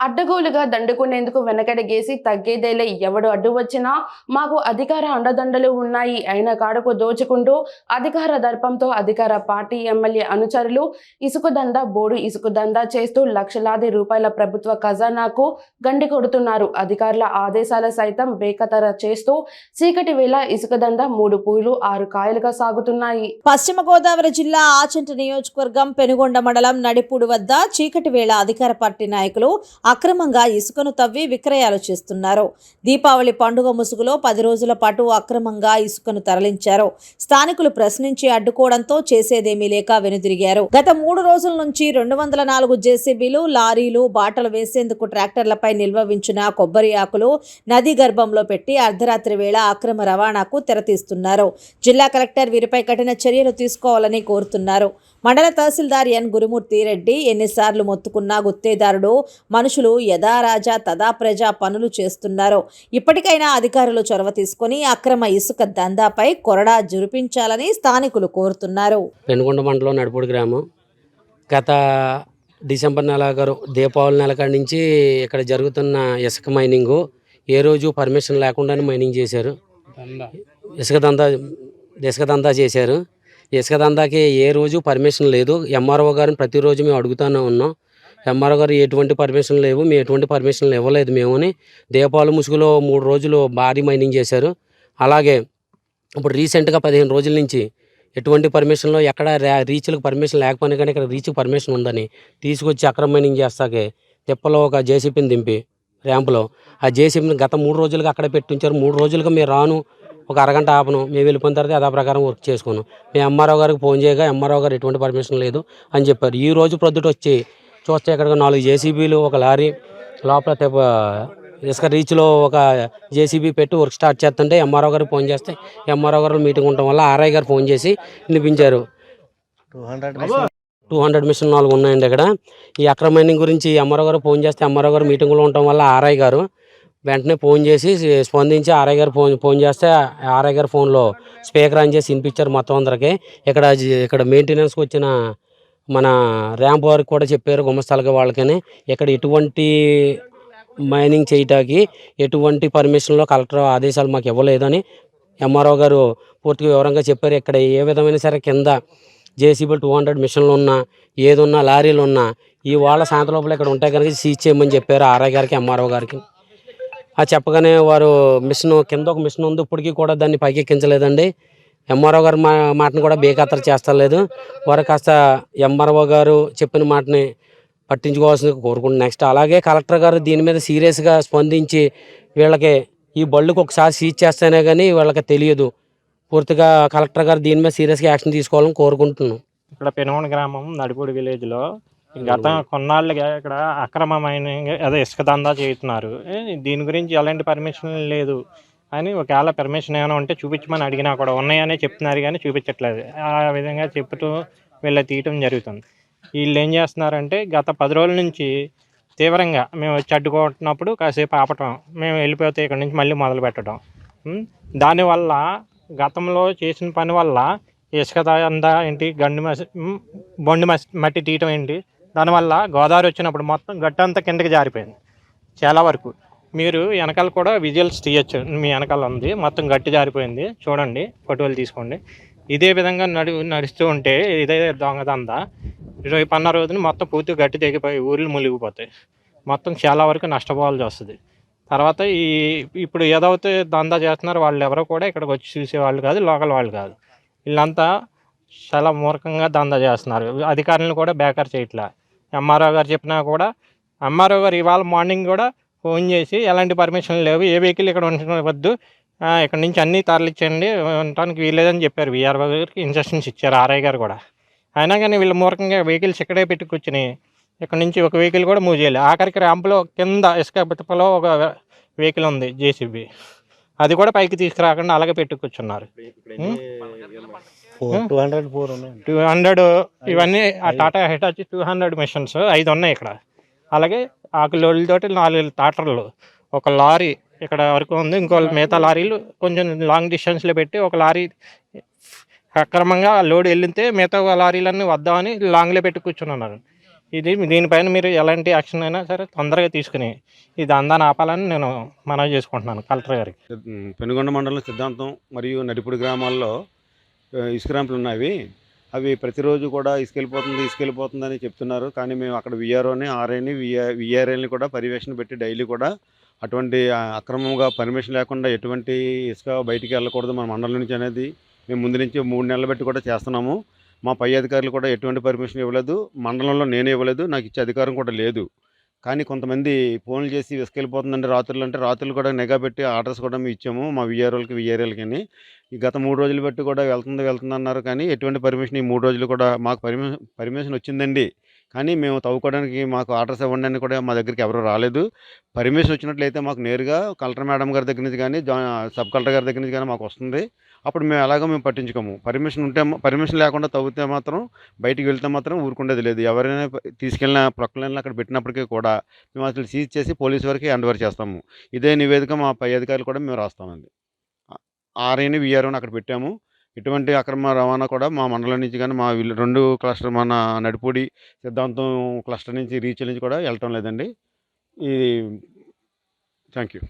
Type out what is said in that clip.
అడ్డగోలుగా దండుకునేందుకు వెనకడగేసి తగ్గేదేలే. ఎవడు అడ్డు వచ్చినా మాకు అధికార అండదండలు ఉన్నాయి. అయిన కాడకు దోచుకుంటూ అధికార దర్పంతో అధికార పార్టీ ఎమ్మెల్యే అనుచరులు ఇసుక బోడు ఇసుక చేస్తూ లక్షలాది రూపాయల ప్రభుత్వ ఖజానాకు గండి కొడుతున్నారు. అధికారుల ఆదేశాల సైతం బేకతర చేస్తూ చీకటి వేళ ఇసుకదండ మూడు పూలు ఆరు కాయలుగా సాగుతున్నాయి. పశ్చిమ గోదావరి జిల్లా ఆచంట నియోజకవర్గం పెనుగొండ మండలం నడిపూడి వద్ద చీకటి వేళ అధికార పార్టీ నాయకులు అక్రమంగా ఇసుకను తవ్వి విక్రయాలు చేస్తున్నారు. దీపావళి పండుగ ముసుగులో పది రోజుల పాటు అక్రమంగా ఇసుకను తరలించారు. స్థానికులు ప్రశ్నించి అడ్డుకోవడంతో చేసేదేమీ లేక వెనుదిరిగారు. గత మూడు రోజుల నుంచి రెండు వందల నాలుగు జేసీబీలు లారీలు బాటలు వేసేందుకు ట్రాక్టర్లపై నిల్వ ఉంచిన కొబ్బరి ఆకులు నది గర్భంలో పెట్టి అర్ధరాత్రి వేళ అక్రమ రవాణాకు తెరతీస్తున్నారు. జిల్లా కలెక్టర్ వీరిపై కఠిన చర్యలు తీసుకోవాలని కోరుతున్నారు. మండల తహసీల్దార్ ఎన్. గురుమూర్తి రెడ్డి ఎన్నిసార్లు మొత్తుకున్నా గుత్తేదారుడు మనుషులు యథారాజా తదా ప్రజ పనులు చేస్తున్నారు. ఇప్పటికైనా అధికారులు చొరవ తీసుకొని అక్రమ ఇసుక దందాపై కొరడా జురిపించాలని స్థానికులు కోరుతున్నారు. పెనుగొండ మండలం నడుపుడు గ్రామం. గత డిసెంబర్ నెల గారు దీపావళి నెల కాడి నుంచి ఇక్కడ జరుగుతున్న ఇసుక మైనింగు ఏ రోజు పర్మిషన్ లేకుండానే మైనింగ్ చేశారు. ఇసుక దందా ఇసుక దందా చేశారు. ఇసుక దందాకి ఏ రోజు పర్మిషన్ లేదు. ఎంఆర్ఓ గారిని ప్రతిరోజు మేము అడుగుతూనే ఉన్నాం. ఎంఆర్ఓ గారు ఎటువంటి పర్మిషన్ లేవు. మేము ఎటువంటి పర్మిషన్లు ఇవ్వలేదు మేమని అని దీపావళి ముసుగులో మూడు రోజులు భారీ మైనింగ్ చేశారు. అలాగే ఇప్పుడు రీసెంట్గా పదిహేను రోజుల నుంచి ఎటువంటి పర్మిషన్లో ఎక్కడ రీచ్లకు పర్మిషన్ లేకపోయినా కానీ ఇక్కడ రీచ్కి పర్మిషన్ ఉందని తీసుకొచ్చి అక్రమ మైనింగ్ చేస్తాకే తిప్పలో ఒక జేసీపీని దింపి ర్యాంపులో. ఆ జేసీపీని గత మూడు రోజులుగా అక్కడ పెట్టించారు. మూడు రోజులుగా మీరు రాను ఒక అరగంట ఆపను. మేము వెళ్ళిపోయిన తర్వాత అదా ప్రకారం వర్క్ చేసుకోను మేము ఎంఆర్ఓ గారికి ఫోన్ చేయగా ఎంఆర్ఓ గారు ఎటువంటి పర్మిషన్ లేదు అని చెప్పారు. ఈ రోజు ప్రొద్దుట వచ్చి చూస్తే ఇక్కడ నాలుగు జేసీబీలు ఒక లారీ లోపల ఇసుక రీచ్లో ఒక జేసీబీ పెట్టి వర్క్ స్టార్ట్ చేస్తుంటే ఎంఆర్ఓ గారికి ఫోన్ చేస్తే ఎంఆర్ఓ గారు మీటింగ్ ఉండటం వల్ల ఆర్ఐ గారు ఫోన్ చేసి వినిపించారు. Two hundred machine. నాలుగు ఉన్నాయండి ఇక్కడ. ఈ అక్రమ మైనింగ్ గురించి ఎంఆర్ఓ గారు ఫోన్ చేస్తే ఎంఆర్ఓ గారు మీటింగ్లో ఉండటం వల్ల ఆర్ఐ గారు వెంటనే ఫోన్ చేసి స్పందించి ఆర్ఐ గారు ఫోన్ ఫోన్ చేస్తే ఆర్ఐ గారు ఫోన్లో స్పీకర్ ఆన్ చేసి వినిపించారు మొత్తం అందరికి. ఇక్కడ ఇక్కడ మెయింటెనెన్స్కి వచ్చిన మన ర్యాంప్ వారికి కూడా చెప్పారు గుమ్మస్థలకి వాళ్ళకని. ఇక్కడ ఎటువంటి మైనింగ్ చేయటానికి ఎటువంటి పర్మిషన్లో కలెక్టర్ ఆదేశాలు మాకు ఇవ్వలేదని ఎంఆర్ఓ గారు పూర్తిగా వివరంగా చెప్పారు. ఇక్కడ ఏ విధమైన సరే కింద జేసీబీ టూ హండ్రెడ్ మిషన్లు ఉన్నా ఏదున్నా లారీలు ఉన్నా ఈ వాళ్ళ సాయంత్రం లోపల ఇక్కడ ఉంటాయి కనుక సీజ్ చేయమని చెప్పారు ఆర్ఐ గారికి ఎంఆర్ఓ గారికి. ఆ చెప్పగానే వారు మిషన్ కింద ఒక మిషన్ ఉంది ఇప్పటికీ కూడా దాన్ని పైకెక్కించలేదండి. ఎంఆర్ఓ గారు మా మాటను కూడా బేఖాతరు చేస్తలేదు. వారు కాస్త ఎంఆర్ఓ గారు చెప్పిన మాటని పట్టించుకోవాల్సింది కోరుకుంటున్నాను నెక్స్ట్ అలాగే కలెక్టర్ గారు దీని మీద సీరియస్గా స్పందించి వీళ్ళకి ఈ బళ్ళుకి ఒకసారి సీజ్ చేస్తేనే కానీ వీళ్ళకి తెలియదు. పూర్తిగా కలెక్టర్ గారు దీని మీద సీరియస్గా యాక్షన్ తీసుకోవాలని కోరుకుంటున్నాను. ఇక్కడ పెనుగొండ గ్రామం నడిపూడి విలేజ్లో గత కొన్నాళ్ళుగా ఇక్కడ అక్రమ మైనింగ్ అదే ఇసుక దందా చేస్తున్నారు దీని గురించి ఎలాంటి పర్మిషన్ లేదు. అని ఒకవేళ పర్మిషన్ ఏమైనా ఉంటే చూపించమని అడిగినా కూడా ఉన్నాయనే చెప్తున్నారు కానీ చూపించట్లేదు. ఆ విధంగా చెప్తూ వీళ్ళ తీయటం జరుగుతుంది. వీళ్ళు ఏం చేస్తున్నారంటే గత పది రోజుల నుంచి తీవ్రంగా మేము వచ్చి అడ్డుకుంటున్నప్పుడు కాసేపు ఆపటం మేము వెళ్ళిపోతే ఇక్కడ నుంచి మళ్ళీ మొదలు పెట్టడం? దానివల్ల గతంలో చేసిన పని వల్ల ఇసుక అందా ఏంటి గండి మసి బొండి మసి మట్టి తీయటం ఏంటి దానివల్ల గోదావరి వచ్చినప్పుడు మొత్తం గట్టంతా కిందకి జారిపోయింది. చాలా వరకు. మీరు వెనకాల కూడా విజువల్స్ తీయచ్చు. మీ వెనకాల ఉంది. మొత్తం గట్టి జారిపోయింది. చూడండి ఫోటోలు తీసుకోండి. ఇదే విధంగా నడు నడుస్తూ ఉంటే ఇదే దొంగదందా రేపు అన్న రోజున మొత్తం పూర్తిగా గట్టి తెగిపోయి ఊర్లు మునిగిపోతాయి. మొత్తం చాలా వరకు నష్టపోవాల్సి వస్తుంది. తర్వాత ఈ ఇప్పుడు ఏదైతే దందా చేస్తున్నారో వాళ్ళు ఎవరో కూడా ఇక్కడికి వచ్చి చూసేవాళ్ళు కాదు లోకల్ వాళ్ళు కాదు. వీళ్ళంతా చాలా మూర్ఖంగా దందా చేస్తున్నారు. అధికారులను కూడా బేకర్ చేయట్లా. ఎంఆర్ఓ గారు చెప్పినా కూడా ఎంఆర్ఓ గారు ఇవాళ మార్నింగ్ కూడా ఫోన్ చేసి ఎలాంటి పర్మిషన్ లేవు ఏ వెహికల్ ఇక్కడ ఉండవద్దు ఇక్కడ నుంచి అన్నీ తరలించండి ఉండటానికి వీల్లేదని చెప్పారు వీఆర్ఓ గారికి ఇన్స్ట్రక్షన్స్ ఇచ్చారు ఆర్ఐ గారు కూడా. అయినా కానీ వీళ్ళు మూర్ఖంగా వెహికల్స్ ఇక్కడే పెట్టుకొచ్చినాయి ఇక్కడ నుంచి ఒక వెహికల్ కూడా మూవ్ చేయాలి ఆఖరికి ర్యాంపులో కింద ఇసుక బితపలో ఒక వెహికల్ ఉంది జేసీబీ అది కూడా పైకి తీసుకురాకుండా అలాగే పెట్టి కూర్చున్నారు two hundred four two hundred ఇవన్నీ ఆ Tata Hitachi two hundred machines ఐదు ఉన్నాయి ఇక్కడ. అలాగే ఆకులోళ్ళతోటి నాలుగు టాటర్లు. ఒక లారీ ఇక్కడ వరకు ఉంది. ఇంకో మిగతా లారీలు కొంచెం లాంగ్ డిస్టెన్స్లో పెట్టి ఒక లారీ అక్రమంగా లోడ్ వెళ్ళితే మిగతా లారీలన్నీ వద్దామని లాంగ్లో పెట్టి కూర్చున్నారు ఇది దీనిపైన మీరు ఎలాంటి యాక్షన్ అయినా సరే తొందరగా తీసుకుని ఈ దందాన్ని ఆపాలని నేను మనవి చేసుకుంటున్నాను కలెక్టర్ గారికి. పెనుగొండ మండలం సిద్ధాంతం మరియు నడిపూడి గ్రామాల్లో ఇసుక ర్యాంపులు ఉన్నాయి. అవి ప్రతిరోజు కూడా ఇసుకెళ్ళిపోతుంది ఇసుకెళ్ళిపోతుందని చెప్తున్నారు. కానీ మేము అక్కడ విఆర్ఓని ఆర్ఐని విఆర్ విఆర్ఏని కూడా పర్యవేక్షణ పెట్టి డైలీ కూడా అటువంటి అక్రమంగా పర్మిషన్ లేకుండా ఎటువంటి ఇసుక బయటికి వెళ్ళకూడదు మన మండలం నుంచి అనేది. మేము ముందు నుంచి మూడు నెలలు బట్టి కూడా చేస్తున్నాము. మా పై అధికారులు కూడా ఎటువంటి పర్మిషన్ ఇవ్వలేదు. మండలంలో నేను ఇవ్వలేదు. నాకు ఇచ్చే అధికారం కూడా లేదు. కానీ కొంతమంది ఫోన్లు చేసి విసుకెళ్ళిపోతుందండి రాత్రులు అంటే రాత్రులు కూడా నిఘా పెట్టి ఆర్డర్స్ కూడా మేము ఇచ్చాము మా విఆర్ఓలకి విఆర్ఏలకి ఈ గత మూడు రోజులు బట్టి కూడా వెళ్తుంది వెళ్తుంది అన్నారు కానీ ఎటువంటి పర్మిషన్ ఈ మూడు రోజులు కూడా మాకు పర్మిషన్ పర్మిషన్ వచ్చిందండి. కానీ మేము తవ్వుకోవడానికి మాకు ఆర్డర్స్ ఇవ్వండి అని కూడా మా దగ్గరికి ఎవరు రాలేదు. పర్మిషన్ వచ్చినట్లయితే మాకు నేరుగా కలెక్టర్ మేడం గారి దగ్గర నుంచి కానీ జా సబ్ కలెక్టర్ గారి దగ్గర నుంచి కానీ మాకు వస్తుంది. అప్పుడు మేము ఎలాగో మేము పట్టించుకోము. పర్మిషన్ ఉంటే పర్మిషన్ లేకుండా తవ్వితే మాత్రం బయటికి వెళ్తే మాత్రం ఊరుకుండేది లేదు. ఎవరైనా తీసుకెళ్ళిన ప్రక్కలైనా అక్కడ పెట్టినప్పటికీ కూడా మేము అసలు సీజ్ చేసి పోలీస్ వరకు హ్యాండ్ ఓవర్ చేస్తాము. ఇదే నివేదిక మా పై అధికారులు కూడా మేము రాస్తామండి. ఆర్ఐని విఆర్ఓని అక్కడ పెట్టాము. ఇటువంటి అక్రమ రవాణా కూడా మా మండలం నుంచి కానీ మా రెండు క్లస్టర్ మన నడిపూడి సిద్ధాంతం క్లస్టర్ నుంచి రీచ్ నుంచి కూడా వెళ్ళటం లేదండి. ఇది థ్యాంక్ యూ